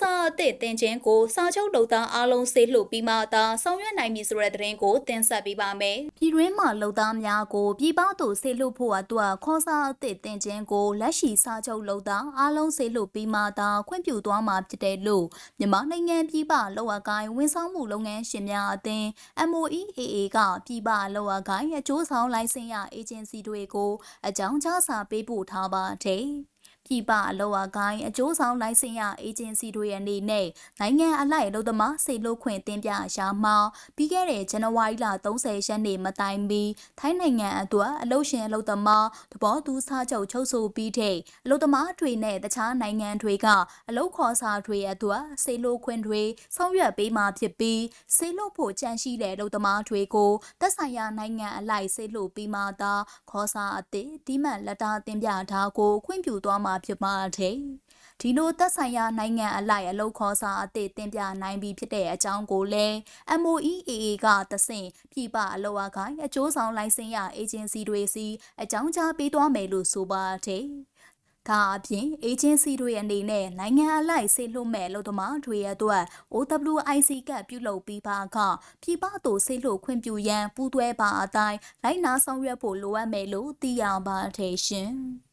စားအသည့်တင်ချင်းကိုစာချုပ်လုပ်သားအားလုံးဆေးလှုပ်ပြီးမှသာဆောင်ရွက်နိုင်ပြီဆိုတဲ့သတင်းကိုတင်ဆက်ပေးပါမယ်။ပြည်တွင်းမှာလုပ်သားများကိုပြည်ပသို့ဆေးလှုပ်ဖို့အတွက်ခေါ်စားအသည့်တင်ချင်းကိုလက်ရှိစာချုပ်လုပ်သားအားလုံးဆေးလှုပ်ပြီးမှသာခွင့်ပြုသွားမှာဖြစ်တယ်လို့မြန်မာနိုင်ငံပြည်ပလောက်အကိုင်းဝန်ဆောင်မှုလုပ်ငန်းရှင်များအသင်း MOEAA ကပြည်ပလောက်အကိုင်းအကျိုးဆောင်လိုင်စင်ရအေဂျင်စီတွေကိုအကြောင်းကြားစာပေးပို့ထားပါတယ်။ ပြည်ပအလောက်အကိုင်းအကျိုးဆောင်လိုင်စင်ရအေဂျင်စီတွေအနေနဲ့နိုင်ငံအလိုက်အလုပ်သမားစေလွှတ်ခွင့်တင်ပြရာမှာပြီးခဲ့တဲ့ဇန်နဝါရီလ30ရက်နေ့မတိုင်မီထိုင်းနိုင်ငံအတွက်အလုပ်ရှင်အလုပ်သမားသဘောတူစာချုပ်ချုပ်ဆိုပြီးတဲ့အလုပ်သမားတွေနဲ့တခြားနိုင်ငံတွေကအလုပ်ခေါ်စာတွေအတွက်စေလွှတ်ခွင့်တွေဆောင်ရွက်ပေးမှာဖြစ်ပြီးစေလွှတ်ဖို့ကြံရှိတဲ့အလုပ်သမားတွေကိုသက်ဆိုင်ရာနိုင်ငံအလိုက်စေလွှတ်ပြီးမှသာခေါ်စာအသည့်ဒီမှတ်လက်တာတင်ပြထားကိုခွင့်ပြုသွားမှာဖြစ်ပါတယ်။ဒီလိုသက်ဆိုင်ရာနိုင်ငံအလိုက်အလုပ်ခေါ်စာအသည့်တင်ပြနိုင်ပြီဖြစ်တဲ့အကြောင်းကိုလည်း MOEAA ကသဆင့်ပြည်ပအလုပ်အကိုင်းအကျိုးဆောင်လိုင်စင်ရအေဂျင်စီတွေစီအကြောင်းကြားပေးသွားမယ်လို့ဆိုပါတယ်။ဒါအပြင် agency တွေအနေနဲ့နိုင်ငံအလိုက်ဆေးလွှတ်မဲ့အလုပ်သမားတွေအတွက် OWIC ကပြုလုပ်ပြီးပါကပြည်ပသို့ဆေးလွှတ်ခွင့်ပြုရန်ပူးတွဲပါအတိုင်းလိုက်နာဆောင်ရွက်ဖို့လိုအပ်မယ်လို့သိရပါတယ်ရှင်။